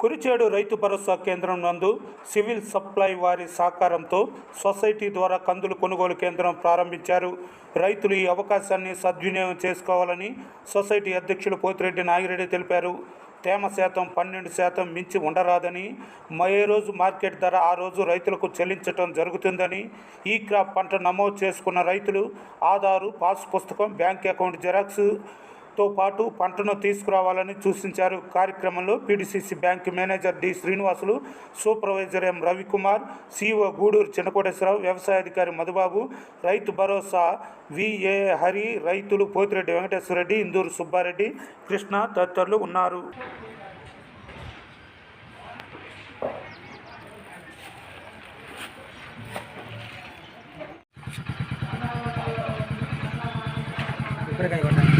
కురిచేడు రైతు భరోసా కేంద్రం నందు civil supply వారి సహకారంతో సొసైటీ ద్వారా కందులు కొనుగోలు కేంద్రం ప్రారంభించారు. రైతులు ఈ అవకాశాన్ని సద్వినియోగం చేసుకోవాలని సొసైటీ అధ్యక్షులు పోతిరెడ్డి నాగిరెడ్డి తెలిపారు. తేమ శాతం పన్నెండు శాతం మించి ఉండరాదని ఏ రోజు మార్కెట్ ధర ఆ రోజు రైతులకు చెల్లించటం జరుగుతుందని ఈ క్రాప్ పంట నమోదు చేసుకున్న రైతులు ఆధారు పాస్ పుస్తకం బ్యాంక్ అకౌంట్ జిరాక్స్ తో పాటు పంటను తీసుకురావాలని సూచించారు. కార్యక్రమంలో PDCC bank manager D Srinivasulu supervisor M Ravikumar CEO Guduru Chinnakoteswararao వ్యవసాయ అధికారి మధుబాబు రైతు భరోసా విఏ హరి రైతులు పోతిరెడ్డి వెంకటేశ్వరరెడ్డి ఇందూరు సుబ్బారెడ్డి కృష్ణ తదితరులు ఉన్నారు. ఇప్పుడే కనుగొంటాను